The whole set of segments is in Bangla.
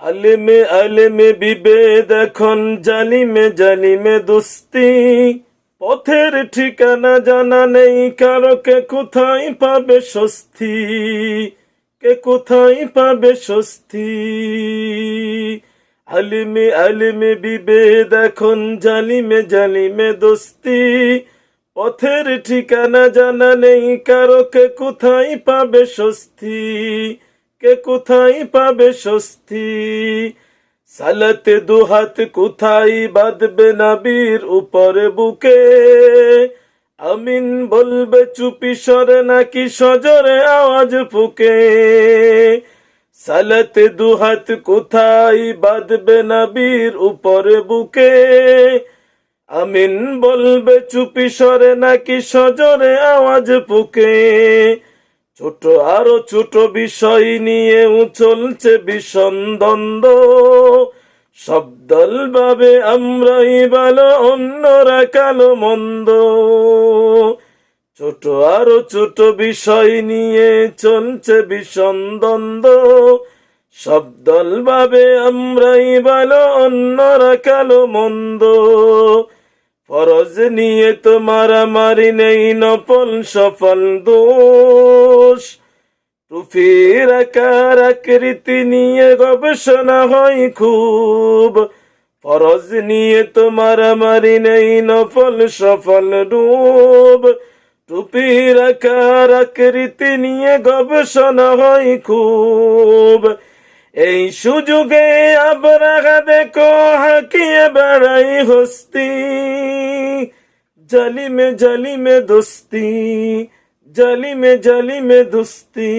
আলেমে আলেমে বিবেদ এখন জালিমে জালিমে দুস্তি। পথের ঠিকানা জানা নেই, কারও কে কোথায় পাবে স্বস্তি? কে কোথায় পাবে স্বস্তি? আলিমে আলিমে বিবেদ এখন জালিমে জালিমে দোস্তি। পথের ঠিকানা জানা নেই, কারও কে কোথায় পাবে স্বস্তি? কে কোথায় পাবে স্বস্তি? সালাতে দুহাত কোথায় বাঁধবে নাবির উপরে বুকে? আমিন বলবে, চুপি সরে নাকি সজরে আওয়াজ ফুকে? সালাতে দুহাত কোথায় বাঁধবে নাবির উপরে বুকে? আমিন বলবে, চুপি সরে নাকি সজরে আওয়াজ পুকে ছোট আরও ছোট বিষয় নিয়ে চলছে ভীষণ দ্বন্দ্ব। শব্দল ভাবে আমরাই ভালো, অন্যরা কালো মন্দ। ছোট আরও ছোট বিষয় নিয়ে চলছে ভীষণ দ্বন্দ্ব। শব্দল ভাবে আমরাই ভালো, অন্যরা কালো মন্দ। ফরজ নিয়ে তো মারামারি নেই নপল সফল দোষ। টুফির আকার আকৃতি নিয়ে গবেষণা হয় খুব। ফরজ নিয়ে তো মারামারি নেই, নফল সফল ডুব। টুপির আকার আকৃতি নিয়ে গবেষণা হয় খুব। এই সুযোগে আবরাগা দেখো হাকিয়ে বেড়াই হস্তি? জালিমে জালিমে দোস্তি, জালিমে জালিমে দোস্তি।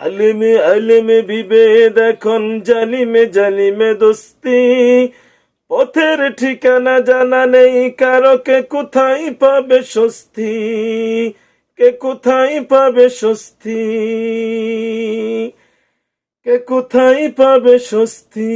আলিমে আলিমে বিভেদ এখন, জালিমে জালিমে দোস্তি। পথের ঠিকানা জানা নেই, কারও কে কোথায় পাবে স্বস্তি? কে কোথায় পাবে স্বস্তি? কোথায় পাবে স্বস্তি?